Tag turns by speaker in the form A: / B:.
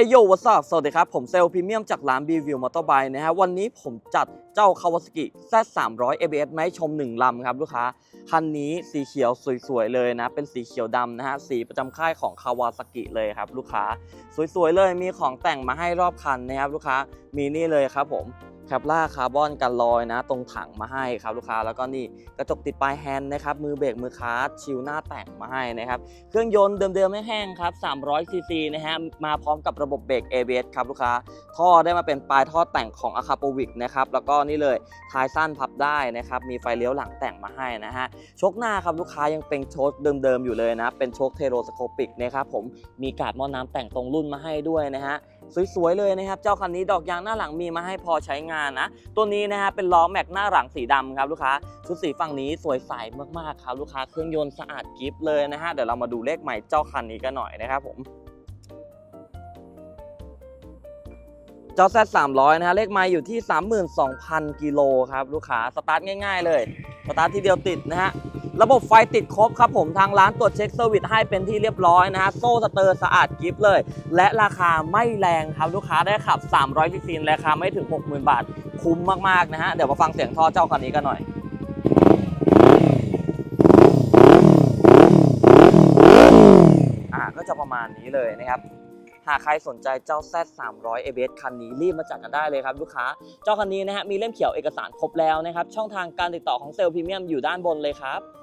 A: เอโยวัสดุสวัสดีครับ ผมเซลพรีเมียมจากร้านบีวิวมอเตอร์ไบค์นะฮะ วันนี้ผมจัดเจ้าคาวาสกิแซ300 ABS มาให้ชม 1 ลำครับลูกค้า คันนี้สีเขียวสวยๆ เลยนะ เป็นสีเขียวดำนะฮะ สีประจำค่ายของคาวาสกิเลยครับลูกค้า สวยๆ เลยมีของแต่งมาให้รอบคันนะครับลูกค้า มีนี่เลยครับผม แคปล่าคาร์บอนกันรอยนะ ตรงถังมาให้ครับลูกค้าแล้วก็นี่กระจกติดปลายแฮนด์นะครับมือเบรกมือคาร์ดชิลหน้าแต่งมาให้นะครับเครื่องยนต์เดิมๆไม่แห้งครับ300ซีซีนะฮะมาพร้อมกับระบบเบรก ABS ครับลูกค้า ท่อได้มาเป็นปลายท่อแต่งของ a c a p o v i c นะครับแล้วก็นี่เลยท้ายสั้นพับได้นะครับมีไฟเลี้ยวหลังแต่งมาให้นะฮะโชคหน้าครับลูกค้ายังเป็นโชคเดิมๆอยู่เลยนะเป็นโชคเทโรสโคปิกนะครับผมมีกาดหม้อน้ำแต่งตรงรุ่นมาให้ด้วยนะฮะ สวยๆเลยนะครับ เจ้าคันนี้ดอกยางหน้าหลังมีมาให้พอใช้งานนะ ตัวนี้นะฮะเป็นล้อแม็กหน้าหลังสีดำครับลูกค้า ชุดสีฝั่งนี้สวยใสมากๆครับลูกค้า เครื่องยนต์สะอาดกิฟเลยนะฮะ เดี๋ยวเรามาดูเลขใหม่เจ้าคันนี้กันหน่อยนะครับผม เจ้า Z 300นะฮะเลขไมล์อยู่ที่ 32,000 กิโลครับลูกค้าสตาร์ทง่าย ๆ เลยสตาร์ททีเดียวติดนะฮะระบบไฟติดครบครับผมทางร้านตรวจเช็คเซอร์วิสให้เป็นที่เรียบร้อยนะฮะโซ่สเตอร์สะอาดกริฟเลย และราคาไม่แรงครับลูกค้าได้ขับ 300ซีซีราคาไม่ถึง 60,000 บาท คุ้มมากๆนะฮะเดี๋ยวมาฟังเสียงท่อเจ้าคันนี้กันหน่อยอ่าก็จะประมาณนี้เลยนะครับากใครสนใจเจ้า Z 300 ABS คันนี้รีบมาจัดกันได้เลยครับลูกค้า เจ้าคันนี้นะฮะมีเล่มเขียวเอกสารครบแล้วนะครับ ช่องทางการติดต่อของเซลล์พรีเมียมอยู่ด้านบนเลยครับ